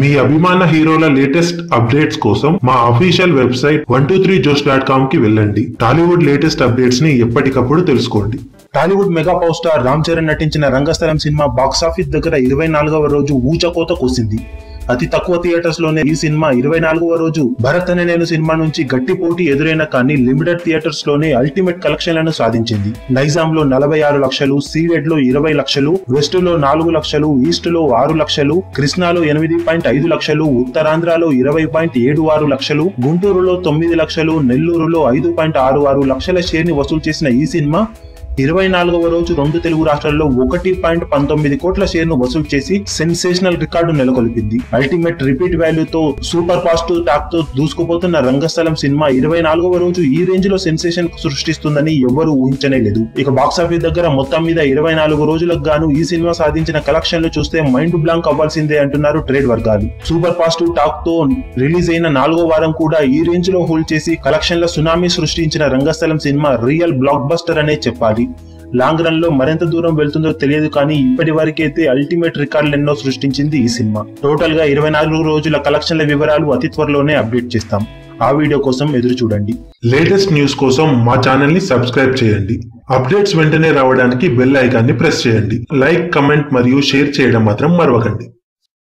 మీ అభిమాన హీరోల latest updates కోసం మా official website one two three Josh dot కామ్కి వెళ్ళండి. టాలీవుడ్ లేటెస్ట్ అప్డేట్స్ని ఎప్పటికప్పుడు తెలుసుకోండి. Tollywood mega power star Ram Charan నటించిన రంగస్థలం సినిమా బాక్సాఫీస్ దగ్గర ఇరవై నాలుగవ రోజు ఊచకోత కూసింది. అతి తక్కువ థియేటర్స్లోనే ఈ సినిమా ఇరవై నాలుగవ రోజు భరత్ అనే నేను సినిమా నుంచి గట్టి పోటీ ఎదురైన కానీ లిమిటెడ్ థియేటర్స్లోనే అల్టిమేట్ కలెక్షన్లను సాధించింది. నైజాం లో నలభై ఆరు లక్షలు సీవెడ్లో ఇరవై లక్షలు వెస్ట్లో నాలుగు లక్షలు ఈస్ట్లో ఆరు లక్షలు కృష్ణాలో ఎనిమిది పాయింట్ ఐదు లక్షలు ఉత్తరాంధ్రలో ఇరవై పాయింట్ ఏడు ఆరు లక్షలు గుంటూరులో తొమ్మిది లక్షలు నెల్లూరులో ఐదు పాయింట్ ఆరు ఆరు లక్షల షేర్ని వసూలు చేసిన ఈ సినిమా ఇరవై నాలుగవ రోజు రెండు తెలుగు రాష్ట్రాల్లో ఒకటి పాయింట్ పంతొమ్మిది కోట్ల షేర్ను వసూలు చేసి సెన్సేషనల్ రికార్డు నెలకొల్పింది. అల్టిమేట్ రిపీట్ వాల్యూతో సూపర్ ఫాస్ట్ టాక్తో దూసుకుపోతున్న రంగస్థలం సినిమా ఇరవై నాలుగవ రోజు ఈ రేంజ్లో సెన్సేషన్ సృష్టిస్తుందని ఎవరూ ఊహించనే లేదు. ఇక బాక్సాఫీస్ దగ్గర మొత్తం మీద ఇరవై నాలుగు రోజులకు గాను ఈ సినిమా సాధించిన కలెక్షన్లు చూస్తే మైండ్ బ్లాంక్ అవ్వాల్సిందే అంటున్నారు ట్రేడ్ వర్గాలు. సూపర్ ఫాస్ట్ టాక్తో రిలీజ్ అయిన నాలుగో వారం కూడా ఈ రేంజ్లో హోల్డ్ చేసి కలెక్షన్ల సునామీ సృష్టించిన Rangasthalam cinema real blockbuster అనే చెప్పాలి. లాంగ్ రన్లో మరింత దూరం వెళ్తుందో తెలియదు కానీ ఇప్పటి వరకైతే అల్టిమేట్ రికార్డులు ఎన్నో సృష్టించింది ఈ సినిమా. టోటల్గా ఇరవై నాలుగు రోజుల కలెక్షన్ల వివరాలు అతి త్వరలోనే అప్డేట్ చేస్తాం. ఆ వీడియో కోసం ఎదురు చూడండి. లేటెస్ట్ న్యూస్ కోసం మా ఛానల్ని సబ్స్క్రైబ్ చేయండి. అప్డేట్స్ వెంటనే రావడానికి బెల్ ఐకాన్ని ప్రెస్ చేయండి. లైక్ కమెంట్ మరియు షేర్ చేయడం మాత్రం మరవకండి.